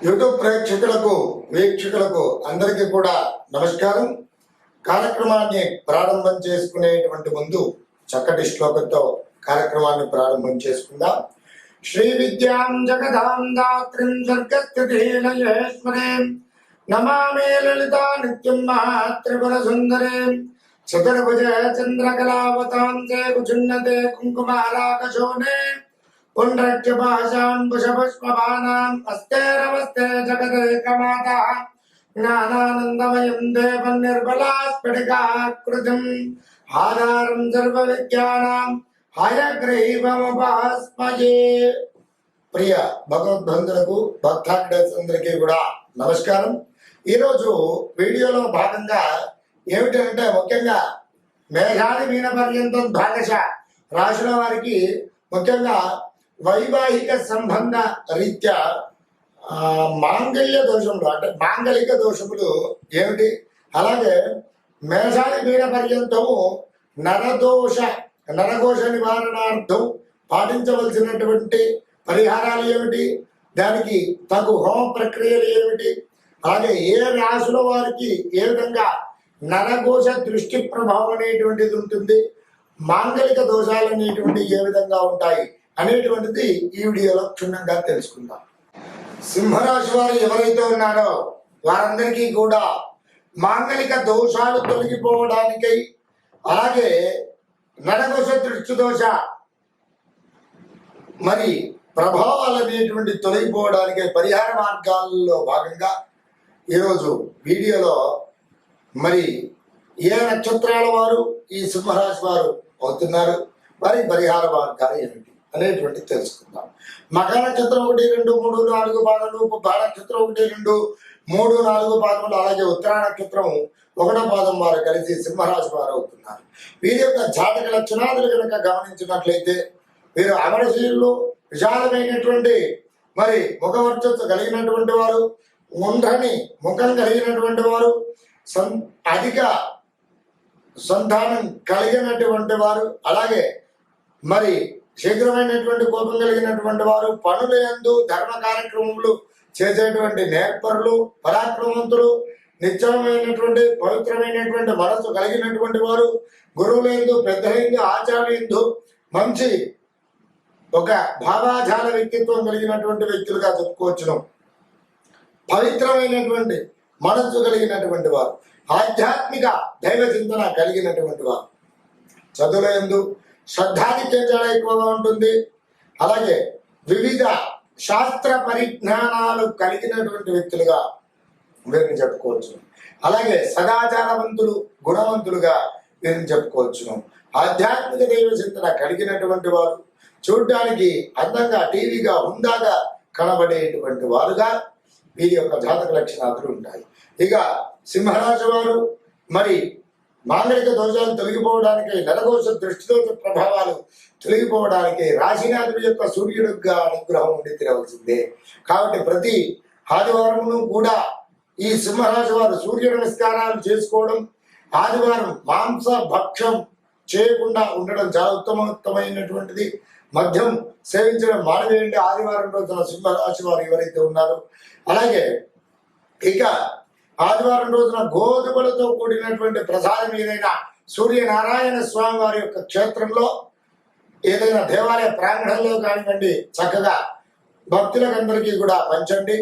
YouTube ప్రేక్షకులకు వీక్షకులకు అందరికీ కూడా నమస్కారం. కార్యక్రమాన్ని ప్రారంభం చేసుకునేటువంటి ముందు చక్కటి శ్లోకంతో కార్యక్రమాన్ని ప్రారంభం చేసుకుందాం. శ్రీ విద్యాం జగదాం దాత్రిం స్వర్గస్థితిలయేశ్వరీం నమామి లలితా నిత్యం మహాత్రిపుర సుందరీం చతుర్భుజ చంద్రకళావతాం తే కుచున్నతే కుంకుమారాకశోనే పుండ్రక్షపాశాం పుషపుష్పబాణాం అస్తే రమస్తే జగదేకమాత జ్ఞానానందమయం దేవం నిర్మలాస్ఫటికాకృతిం ఆధారం సర్వ విద్యానాం హయగ్రీవముపాస్మయే ప్రియ భగవద్బంధులకు భక్తాగ్రేసులందరికీ కూడా నమస్కారం. ఈరోజు వీడియోలో భాగంగా ఏమిటంటే ముఖ్యంగా మేఘాది మీన పర్యంతం భాగశ రాశుల వారికి ముఖ్యంగా వైవాహిక సంబంధ రీత్యా మాంగళ్య దోషములు అంటే మాంగళిక దోషములు ఏమిటి? అలాగే మేషాది మీన పర్యంతము నరదోష నరఘోష నివారణార్థం పాటించవలసినటువంటి పరిహారాలు ఏమిటి? దానికి తగు హోమ ప్రక్రియలు ఏమిటి? అలాగే ఏ రాశుల వారికి ఏ విధంగా నరఘోష దృష్టి ప్రభావం అనేటువంటిది ఉంటుంది? మాంగళిక దోషాలు అనేటువంటి ఏ విధంగా ఉంటాయి? అనేటువంటిది ఈ వీడియోలో క్షుణ్ణంగా తెలుసుకుందాం. సింహరాశి వారు ఎవరైతే ఉన్నారో వారందరికీ కూడా మాంగళిక దోషాలు తొలగిపోవడానికై అలాగే నరదోష దృష్టి దోష మరి ప్రభావాలు అనేటువంటి తొలగిపోవడానికి పరిహార మార్గాల్లో భాగంగా ఈరోజు వీడియోలో మరి ఏ నక్షత్రాల వారు ఈ సింహరాశి వారు అవుతున్నారు? వారి పరిహార మార్గాలు ఏమిటి? అనేటువంటి తెలుసుకుందాం. మక నక్షత్రం ఒకటి రెండు మూడు నాలుగు పాదములు బాల నక్షత్రం ఒకటి రెండు మూడు నాలుగు పాదములు అలాగే ఉత్తరా నక్షత్రం ఒకటో పాదం వారు కలిసి సింహరాశి వారు అవుతున్నారు. వీరి యొక్క జాతక లక్షణాదులు కనుక గమనించినట్లయితే వీరు అమరశీలు విశాలమైనటువంటి మరి ముఖవర్చస్సు కలిగినటువంటి వారు ఉండ్రని ముఖం కలిగినటువంటి వారు సం అధిక సంతానం కలిగినటువంటి వారు అలాగే మరి శీఘ్రమైనటువంటి కోపం కలిగినటువంటి వారు పనుల ఎందు ధర్మ కార్యక్రమములు చేసేటువంటి నేర్పరులు పరాక్రమవంతులు నిత్యమైనటువంటి పవిత్రమైనటువంటి మనసు కలిగినటువంటి వారు గురువులందు పెద్దలందు ఆచార్యులందు మంచి ఒక భావాజాల వ్యక్తిత్వం కలిగినటువంటి వ్యక్తులుగా చెప్పుకోవచ్చును. పవిత్రమైనటువంటి మనస్సు కలిగినటువంటి వారు ఆధ్యాత్మిక దైవ చింతన కలిగినటువంటి వారు. చదువులందు శ్రద్ధాధిక్యం చాలా ఎక్కువగా ఉంటుంది. అలాగే వివిధ శాస్త్ర పరిజ్ఞానాలు కలిగినటువంటి వ్యక్తులుగా వీరిని చెప్పుకోవచ్చు. అలాగే సదాచారవంతులు గుణవంతులుగా వీరిని చెప్పుకోవచ్చును ఆధ్యాత్మిక దైవ చింతన కలిగినటువంటి వారు చూడడానికి అందంగా టీవీగా హుందాగా కనబడేటువంటి వారుగా వీరి యొక్క జాతక లక్షణాలు ఉంటాయి. ఇక సింహరాజు వారు మరి మాంగళిక దోషాలు తొలగిపోవడానికి నరదోష దృష్టిదోష ప్రభావాలు తొలగిపోవడానికి రాశినాథుడి యొక్క సూర్యుడిగా అనుగ్రహం ఉండి తిరవలసిందే. కాబట్టి ప్రతి ఆదివారమును కూడా ఈ సింహరాశి వారు సూర్య నమస్కారాలు చేసుకోవడం ఆదివారం మాంస భక్షం చేయకుండా ఉండడం చాలా ఉత్తమోత్తమైనటువంటిది. మద్యం సేవించడం మానవేయండి ఆదివారం రోజున సింహరాశి వారు ఎవరైతే ఉన్నారో అలాగే ఇక ఆదివారం రోజున గోధుమలతో కూడినటువంటి ప్రసాదం ఏదైనా సూర్యనారాయణ స్వామి వారి యొక్క క్షేత్రంలో ఏదైనా దేవాలయ ప్రాంగణంలో కానివ్వండి చక్కగా భక్తులకందరికీ కూడా పంచండి.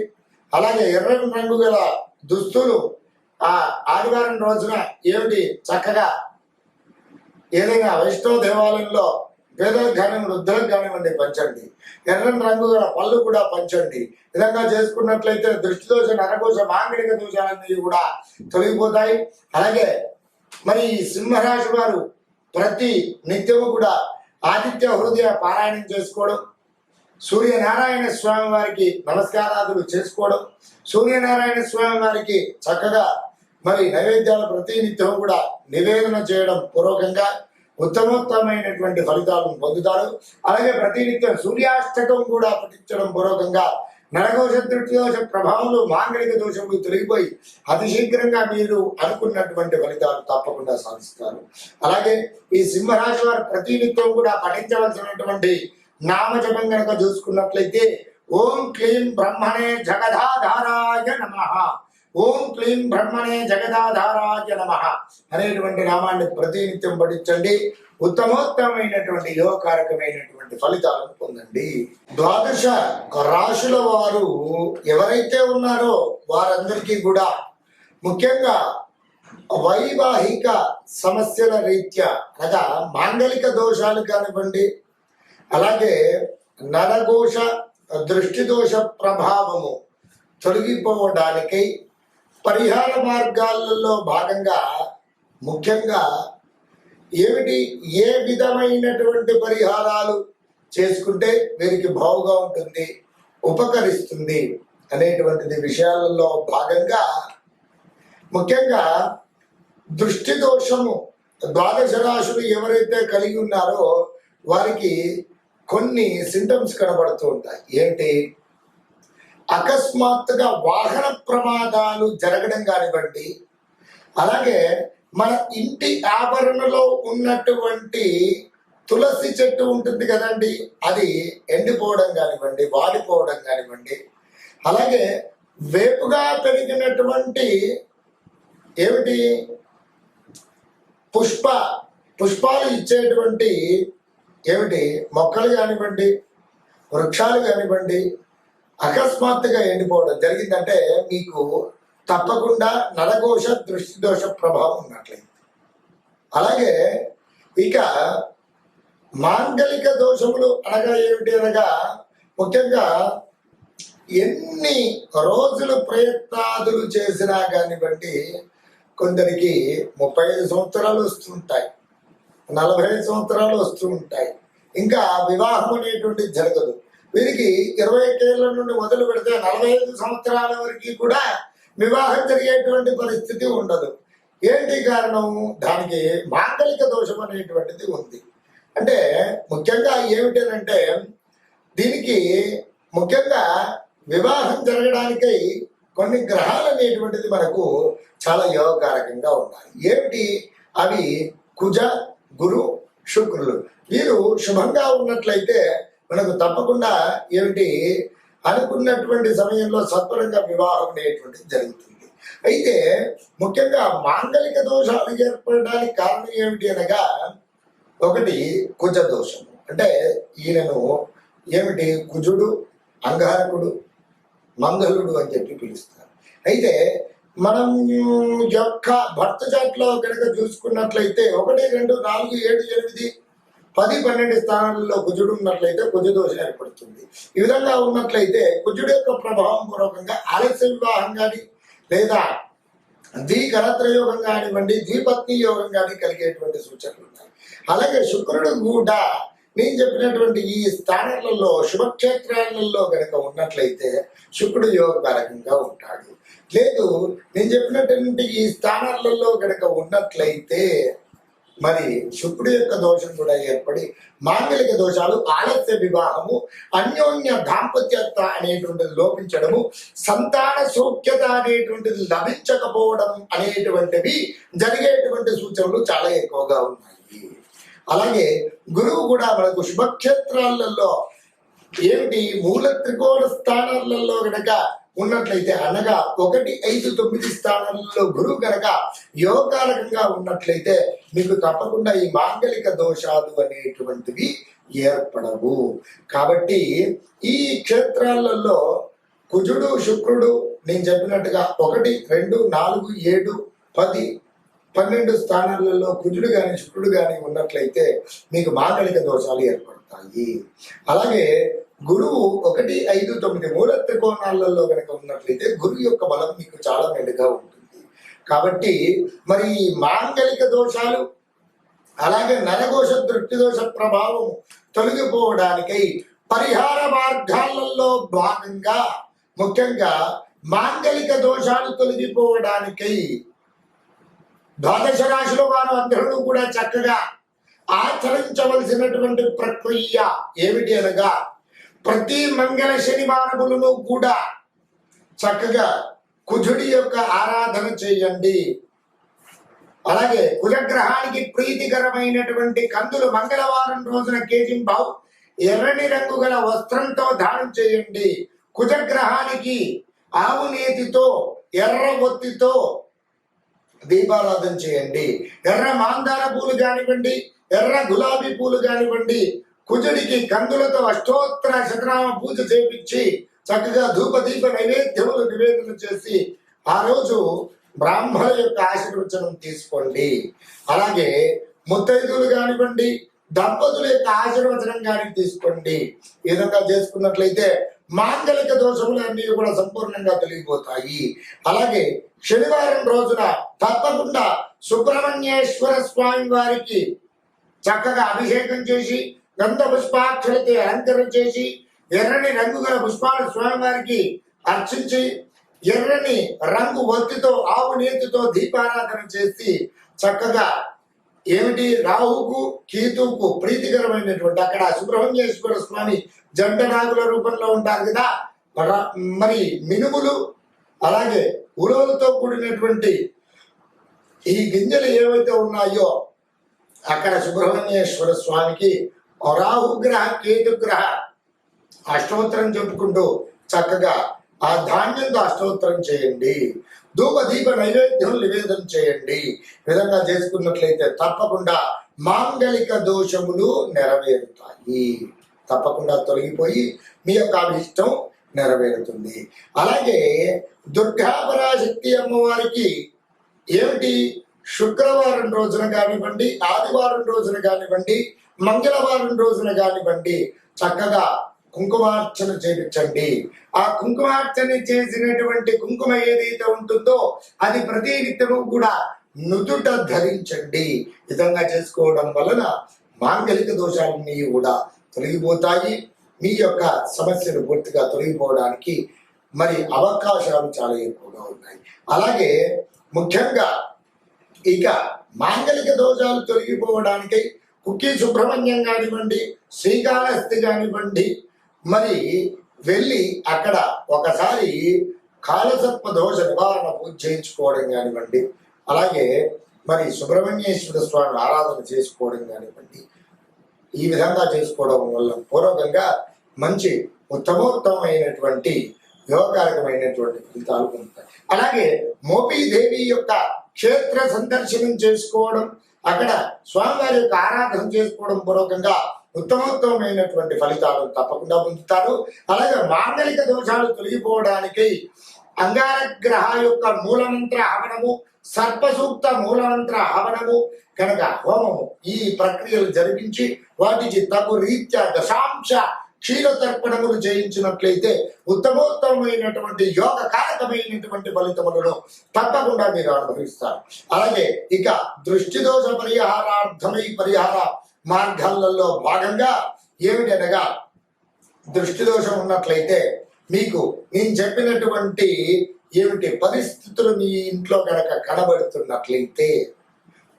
అలాగే ఎర్రని రంగు గల దుస్తులు ఆ ఆదివారం రోజున ఏమిటి? చక్కగా ఏదైనా వైష్ణవ దేవాలయంలో పేదలకు కానివ్వండి వృద్ధులకు కానివ్వండి పంచండి. ఎర్రని రంగు గల పళ్ళు కూడా పంచండి. విధంగా చేసుకున్నట్లయితే దృష్టి దోష నరకోశ మాంగళిక దోషాలన్నీ కూడా తొలగిపోతాయి. అలాగే మరి ఈ సింహరాశి వారు ప్రతి నిత్యము కూడా ఆదిత్య హృదయ పారాయణం చేసుకోవడం సూర్యనారాయణ స్వామి వారికి నమస్కారాదులు చేసుకోవడం సూర్యనారాయణ స్వామి వారికి చక్కగా మరి నైవేద్యాలు ప్రతినిత్యం కూడా నివేదన చేయడం పూర్వకంగా ఉత్తమోత్తమైనటువంటి ఫలితాలను పొందుతారు. అలాగే ప్రతినిత్యం సూర్యాష్టకం కూడా పఠించడం పూర్వకంగా నరకోశ దృష్టిదోష ప్రభావంలో మాంగళిక దోషములు తొలగిపోయి అతి శీఘ్రంగా మీరు అనుకున్నటువంటి ఫలితాలు తప్పకుండా సాధిస్తారు. అలాగే ఈ సింహరాశి వారు ప్రతినిత్యం కూడా పఠించవలసినటువంటి నామజపం కనుక చూసుకున్నట్లయితే ఓం క్లీం బ్రహ్మణే జగదాధారాయ నమ. ఓం క్లీం బ్రహ్మణే జగదాధారాయ నమ అనేటువంటి నామాన్ని ప్రతినిత్యం పఠించండి. ఉత్తమోత్తమైనటువంటి యోగకారకమైనటువంటి ఫలితాలను పొందండి. ద్వాదశ రాశుల వారు ఎవరైతే ఉన్నారో వారందరికీ కూడా ముఖ్యంగా వైవాహిక సమస్యల రీత్యా అనగా మాంగలిక దోషాలు కానివ్వండి అలాగే నరఘోష దృష్టి దోష ప్రభావము తొలగిపోవడానికై పరిహార మార్గాలలో భాగంగా ముఖ్యంగా ఏమిటి? ఏ విధమైనటువంటి పరిహారాలు చేసుకుంటే వీరికి బావుగా ఉంటుంది ఉపకరిస్తుంది అనేటువంటిది విషయాలలో భాగంగా ముఖ్యంగా దృష్టి దోషము ద్వాదశ రాశులు ఎవరైతే కలిగి ఉన్నారో వారికి కొన్ని సింటమ్స్ కనబడుతూ ఉంటాయి. ఏంటి? అకస్మాత్తుగా వాహన ప్రమాదాలు జరగడం కానివ్వండి అలాగే మన ఇంటి ఆవరణలో ఉన్నటువంటి తులసి చెట్టు ఉంటుంది కదండి అది ఎండిపోవడం కానివ్వండి వాడిపోవడం కానివ్వండి అలాగే వేపుగా పెరిగినటువంటి ఏమిటి? పుష్ప పుష్పాలు ఇచ్చేటువంటి ఏమిటి? మొక్కలు కానివ్వండి వృక్షాలు కానివ్వండి అకస్మాత్తుగా ఎండిపోవడం జరిగిందంటే మీకు తప్పకుండా నడకోష దృష్టి దోష ప్రభావం ఉన్నట్లయింది అలాగే ఇక మాంగలిక దోషములు అనగా ఏమిటి అనగా ముఖ్యంగా ఎన్ని రోజులు ప్రయత్నాదులు చేసినా కానివ్వండి కొందరికి ముప్పై ఐదు సంవత్సరాలు వస్తుంటాయి నలభై ఐదు సంవత్సరాలు వస్తూ ఉంటాయి ఇంకా వివాహం అనేటువంటిది జరగదు. వీరికి ఇరవై ఏళ్ళ నుండి మొదలు పెడితే నలభై ఐదు సంవత్సరాల వరకు కూడా వివాహం జరిగేటువంటి పరిస్థితి ఉండదు. ఏంటి కారణం? దానికి మాండలిక దోషం అనేటువంటిది ఉంది. అంటే ముఖ్యంగా ఏమిటనంటే దీనికి ముఖ్యంగా వివాహం జరగడానికై కొన్ని గ్రహాలు అనేటువంటిది మనకు చాలా యోగకారకంగా ఉన్నాయి ఏమిటి? అవి కుజ గురు శుక్రులు. వీరు శుభంగా ఉన్నట్లయితే మనకు తప్పకుండా ఏమిటి? అనుకున్నటువంటి సమయంలో సత్వరంగా వివాహం అనేటువంటిది జరుగుతుంది. అయితే ముఖ్యంగా మాంగలిక దోషాలు ఏర్పడడానికి కారణం ఏమిటి అనగా ఒకటి కుజ దోషం. అంటే ఈయనను ఏమిటి? కుజుడు అంగారకుడు మంగళుడు అని చెప్పి పిలుస్తారు. అయితే మనం యొక్క భర్త చాట్లో కనుక చూసుకున్నట్లయితే ఒకటి రెండు నాలుగు ఏడు ఎనిమిది పది పన్నెండు స్థానాలలో కుజుడు ఉన్నట్లయితే కుజ దోషం ఏర్పడుతుంది. ఈ విధంగా ఉన్నట్లయితే కుజుడు యొక్క ప్రభావం పూర్వకంగా ఆలస్య వివాహం కానీ లేదా ద్వికరత్ర యోగం కానివ్వండి ద్విపత్ని యోగం కానీ కలిగేటువంటి సూచనలు ఉన్నాయి. అలాగే శుక్రుడు కూడా నేను చెప్పినటువంటి ఈ స్థానాలలో శుభక్షేత్రాలలో కనుక ఉన్నట్లయితే శుక్రుడు యోగకారకంగా ఉంటాడు. లేదు నేను చెప్పినటువంటి ఈ స్థానాలలో కనుక ఉన్నట్లయితే మరి శుక్రుడు యొక్క దోషం కూడా ఏర్పడి మాంగలిక దోషాలు ఆలస్య వివాహము అన్యోన్య దాంపత్యత అనేటువంటిది లోపించడము సంతాన సౌఖ్యత అనేటువంటిది లభించకపోవడం అనేటువంటివి జరిగేటువంటి సూచనలు చాలా ఎక్కువగా ఉన్నాయి. అలాగే గురువు కూడా మనకు శుభక్షేత్రాలలో ఏమిటి? మూల త్రికోణ స్థానాలలో గనక ఉన్నట్లయితే అనగా ఒకటి ఐదు తొమ్మిది స్థానాలలో గురువు గనక యోగకారకంగా ఉన్నట్లయితే మీకు తప్పకుండా ఈ మాంగలిక దోషాలు అనేటువంటివి ఏర్పడవు. కాబట్టి ఈ క్షేత్రాలలో కుజుడు శుక్రుడు నేను చెప్పినట్టుగా ఒకటి రెండు నాలుగు ఏడు పది పన్నెండు స్థానాలలో కుజుడు కానీ శుక్రుడు కానీ ఉన్నట్లయితే మీకు మాంగళిక దోషాలు ఏర్పడతాయి. అలాగే గురువు ఒకటి ఐదు తొమ్మిది మూల త్రికోణాలలో కనుక ఉన్నట్లయితే గురువు యొక్క బలం మీకు చాలా మెండుగా ఉంటుంది. కాబట్టి మరి మాంగలిక మాంగళిక దోషాలు అలాగే నరఘోష దృష్టి దోష ప్రభావం తొలగిపోవడానికై పరిహార మార్గాలలో భాగంగా ముఖ్యంగా మాంగలిక దోషాలు తొలగిపోవడానికై ద్వాదశ రాశిలో వారు అందరూ కూడా చక్కగా ఆచరించవలసినటువంటి ప్రక్రియ ఏమిటి అనగా ప్రతి మంగళ శనివారములను కూడా చక్కగా కుజుడి యొక్క ఆరాధన చేయండి. అలాగే కుజగ్రహానికి ప్రీతికరమైనటువంటి కందులు మంగళవారం రోజున కేజింబావు ఎర్రని రంగు గల వస్త్రంతో దానం చేయండి. కుజగ్రహానికి ఆవు నేతితో ఎర్ర ఒత్తితో దీపారాధన చేయండి. ఎర్ర మాందార పూలు కానివ్వండి ఎర్ర గులాబీ పూలు కానివ్వండి కుజుడికి కందులతో అష్టోత్తర శతనామ పూజ చేపించి చక్కగా ధూప దీప నైవేద్యములు నివేదన చేసి ఆ రోజు బ్రాహ్మణ యొక్క ఆశీర్వచనం తీసుకోండి. అలాగే ముత్తైదులు కానివ్వండి దంపతుల యొక్క ఆశీర్వచనం కానీ తీసుకోండి. ఈ విధంగా చేసుకున్నట్లయితే మాంగళిక దోషములు అన్ని కూడా సంపూర్ణంగా తొలగిపోతాయి. అలాగే శనివారం రోజున తప్పకుండా సుబ్రహ్మణ్యేశ్వర స్వామి వారికి చక్కగా అభిషేకం చేసి గంధ పుష్పాక్షలతో అలంకరణ చేసి ఎర్రని రంగు గల పుష్పాలు స్వామివారికి అర్చించి ఎర్రని రంగు ఒత్తితో ఆవు నేతితో దీపారాధన చేసి చక్కగా ఏమిటి రాహుకు కేతువుకు ప్రీతికరమైనటువంటి అక్కడ సుబ్రహ్మణ్యేశ్వర స్వామి జంట నాగుల రూపంలో ఉంటారు కదా. మరి మినుములు అలాగే ఉలవలతో కూడినటువంటి ఈ గింజలు ఏవైతే ఉన్నాయో అక్కడ సుబ్రహ్మణ్యేశ్వర స్వామికి రాహుగ్రహ కేతుగ్రహ అష్టోత్తరం చెప్పుకుంటూ చక్కగా ఆ ధాన్యంతో అష్టోత్తరం చేయండి. ధూప దీప నైవేద్యం నివేదన చేయండి. విధంగా చేసుకున్నట్లయితే తప్పకుండా మాంగళిక దోషములు నెరవేరుతాయి. తప్పకుండా తొలగిపోయి మీ యొక్క అభిష్టం నెరవేరుతుంది. అలాగే దుర్గాపరాశక్తి అమ్మవారికి ఏమిటి? శుక్రవారం రోజున కానివ్వండి ఆదివారం రోజున కానివ్వండి మంగళవారం రోజున కానివ్వండి చక్కగా కుంకుమార్చన చేయించండి. ఆ కుంకుమార్చన చేసినటువంటి కుంకుమ ఏదైతే ఉంటుందో అది ప్రతి నిత్యము కూడా నుదుట ధరించండి. విధంగా చేసుకోవడం వలన మాంగలిక దోషాలన్నీ కూడా తొలగిపోతాయి. మీ యొక్క సమస్యలు పూర్తిగా తొలగిపోవడానికి మరి అవకాశాలు చాలా ఎక్కువగా ఉన్నాయి. అలాగే ముఖ్యంగా ఇక మాంగలిక దోషాలు తొలగిపోవడానికి కుక్కి సుబ్రహ్మణ్యం కానివ్వండి శ్రీకాళహస్తి కానివ్వండి మరి వెళ్ళి అక్కడ ఒకసారి కాలసత్వ దోష నివారణ పూజ చేయించుకోవడం కానివ్వండి అలాగే మరి సుబ్రహ్మణ్యేశ్వర స్వామిని ఆరాధన చేసుకోవడం కానివ్వండి ఈ విధంగా చేసుకోవడం వల్ల పూర్వకంగా మంచి ఉత్తమోత్తమైనటువంటి యోగకారకమైనటువంటి ఫలితాలు పొందుతాయి. అలాగే మోపీదేవి యొక్క క్షేత్ర సందర్శనం చేసుకోవడం అక్కడ స్వామివారి యొక్క ఆరాధన చేసుకోవడం పూర్వకంగా ఉత్తమోత్తమైనటువంటి ఫలితాలు తప్పకుండా పొందుతారు. అలాగే మాంగలిక దోషాలు తొలగిపోవడానికి అంగారగ్రహ యొక్క మూలమంత్ర హవనము సర్పసూక్త మూలమంత్ర హవనము కనుక హోమము ఈ ప్రక్రియలు జరిపించి వాటికి తగు రీత్యా దశాంశ క్షీరతర్పణములు చేయించినట్లయితే ఉత్తమోత్తమైనటువంటి యోగ కారకమైనటువంటి ఫలితములను తప్పకుండా మీరు అనుభవిస్తారు. అలాగే ఇక దృష్టి దోష పరిహారార్థమై పరిహార మార్గాలలో భాగంగా ఏమిటనగా దృష్టి దోషం ఉన్నట్లయితే మీకు నేను చెప్పినటువంటి ఏమిటి పరిస్థితులు మీ ఇంట్లో కనుక కనబడుతున్నట్లయితే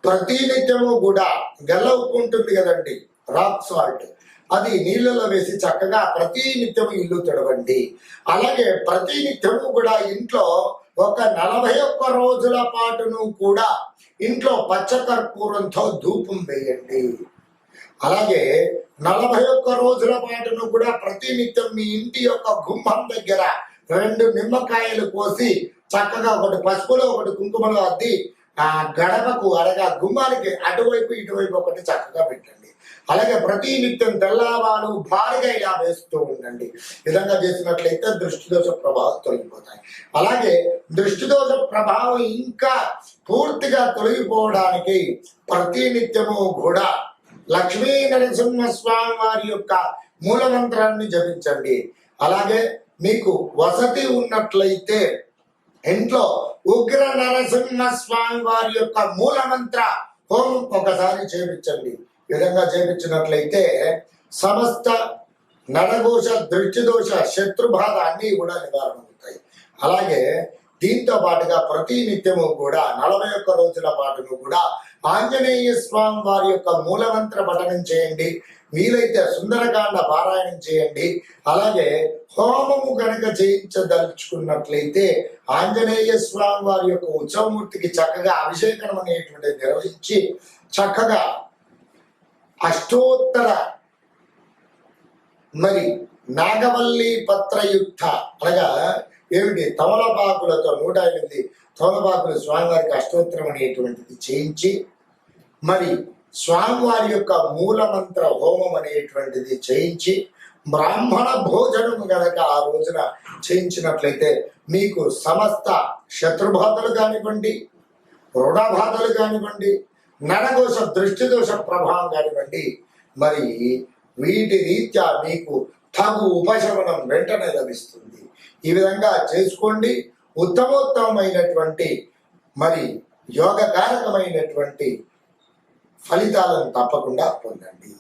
ప్రతినిత్యము కూడా గెలవుకుంటుంది కదండి. Rock salt. అది నీళ్ళలో వేసి చక్కగా ప్రతి నిత్యము ఇల్లు తుడవండి. అలాగే ప్రతి నిత్యము కూడా ఇంట్లో ఒక నలభై ఒక్క రోజుల పాటును కూడా ఇంట్లో పచ్చకర్పూరంతో ధూపం వేయండి. అలాగే నలభై ఒక్క రోజుల పాటును కూడా ప్రతి నిత్యం మీ ఇంటి యొక్క గుమ్మం దగ్గర రెండు నిమ్మకాయలు కోసి చక్కగా ఒకటి పసుపులో ఒకటి కుంకుమలో అద్ది ఆ గడపకు అనగా గుమ్మానికి అటువైపు ఇటువైపు ఒకటి చక్కగా పెట్టండి. అలాగే ప్రతి నిత్యం తెల్లవారు భారీగా ఇలా వేస్తూ ఉండండి. విధంగా చేసినట్లయితే దృష్టిదోష ప్రభావం తొలగిపోతాయి. అలాగే దృష్టిదోష ప్రభావం ఇంకా పూర్తిగా తొలగిపోవడానికి ప్రతి నిత్యము కూడా లక్ష్మీ నరసింహ స్వామి వారి యొక్క మూలమంత్రాన్ని జపించండి. అలాగే మీకు వసతి ఉన్నట్లయితే ఇంట్లో ఉగ్ర నరసింహ స్వామి వారి యొక్క మూలమంత్ర హోమం ఒకసారి చేపించండి. విధంగా చేపించినట్లయితే సమస్త నరఘోష దృష్టిదోష శత్రుబాధ అన్నీ కూడా నివారణ అవుతాయి. అలాగే దీంతో పాటుగా ప్రతి నిత్యము కూడా నలభై ఒక్క రోజుల పాటును కూడా ఆంజనేయ స్వామి వారి యొక్క మూలమంత్ర పఠనం చేయండి. వీలైతే సుందరకాండ పారాయణం చేయండి. అలాగే హోమము కనుక చేయించదలుచుకున్నట్లయితే ఆంజనేయ స్వామి వారి యొక్క ఉత్సవమూర్తికి చక్కగా అభిషేకం అనేటువంటిది నిర్వహించి చక్కగా అష్టోత్తర మరి నాగవల్లి పత్రయుక్త అనగా ఏమిటి? తమలపాకులతో నూట ఎనిమిది తమలపాకులు స్వామివారికి అష్టోత్తరం అనేటువంటిది చేయించి మరి స్వామివారి యొక్క మూలమంత్ర హోమం అనేటువంటిది చేయించి బ్రాహ్మణ భోజనం గనక ఆ రోజున చేయించినట్లయితే మీకు సమస్త శత్రుబాధలు కానివ్వండి రుణబాధలు కానివ్వండి నరదోష దృష్టి దోష ప్రభావం కానివ్వండి మరి వీటి రీత్యా మీకు తగు ఉపశమనం వెంటనే లభిస్తుంది. ఈ విధంగా చేసుకోండి. ఉత్తమోత్తమైనటువంటి మరి యోగకారకమైనటువంటి ఫలితాలను తప్పకుండా పొందండి.